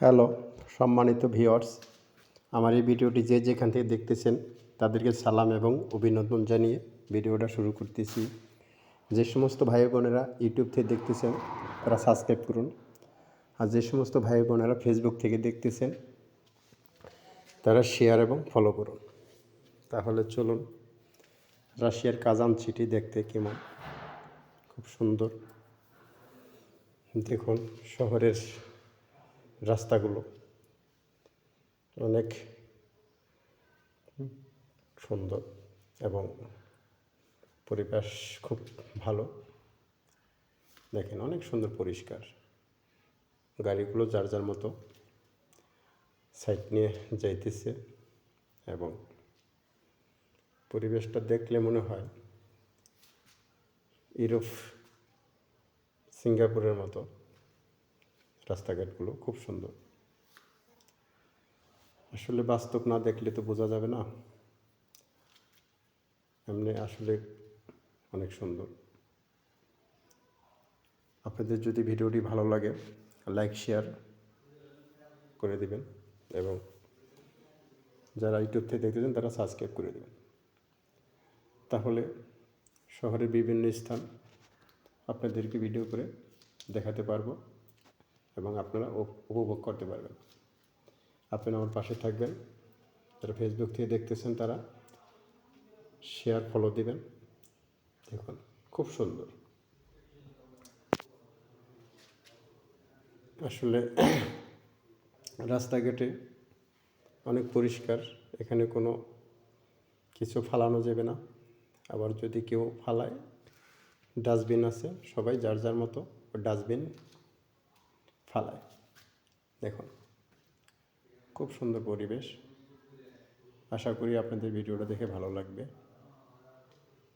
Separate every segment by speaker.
Speaker 1: Hello, সম্মানিত viewers, আমার এই ভিডিওটি যে যেখান থেকে দেখতেছেন, তাদেরকে সালাম এবং অভিনন্দন জানিয়ে ভিডিওটা শুরু করতেছি। যে সমস্ত ভাই বোনেরা ইউটিউব থেকে দেখতেছেন, তারা সাবস্ক্রাইব করুন। আর যে সমস্ত ভাই বোনেরা ফেসবুক থেকে দেখতেছেন, তারা শেয়ার এবং ফলো করুন। তাহলে চলুন, রাশিয়ার কাজান চিঠি দেখতে কেমন? খুব সুন্দর। দেখুন, শহরের রাস্তাগুলো। অনেক সুন্দর এবং পরিবেশ খুব ভালো। দেখেন অনেক সুন্দর পরিষ্কার। গাড়িগুলো যার যার মতো সাইড নিয়ে যাইতেছে এবং পরিবেশটা দেখলে মনে হয় ইউরোপ, সিঙ্গাপুরের মতো রাস্তাঘাটগুলো, খুব সুন্দর। আসলে বাস্তব না দেখলে তো বোঝা যাবে না। এমনি আসলে অনেক সুন্দর। আপনাদের যদি ভিডিওটি ভালো লাগে, লাইক, শেয়ার করে দিবেন এবং যারা ইউটিউব থেকে দেখতেছেন, তারা সাবস্ক্রাইব করে দেবেন। তাহলে শহরের বিভিন্ন স্থান আপনাদেরকে ভিডিও করে দেখাতে পারব। এবং আপনারা উপভোগ করতে পারবেন। আপনারা আমার পাশে থাকবেন। যারা ফেসবুক থেকে দেখতেছেন তারা শেয়ার ফলো দিবেন। দেখুন, খুব সুন্দর। আসলে রাস্তাঘাটে অনেক পরিষ্কার, এখানে কোনো কিছু ফালানো যাবে না। আবার যদি কেউ ফালায় ডাস্টবিন আছে, সবাই যার যার মতো ডাস্টবিন ফালায়। দেখুন, খুব সুন্দর পরিবেশ। আশা করি আপনাদের ভিডিওটা দেখে ভালো লাগবে।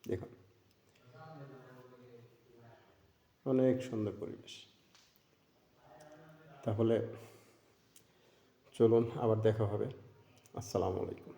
Speaker 1: দেখুন, অনেক সুন্দর পরিবেশ। তাহলে চলুন, আবার দেখা হবে। আসসালামু আলাইকুম।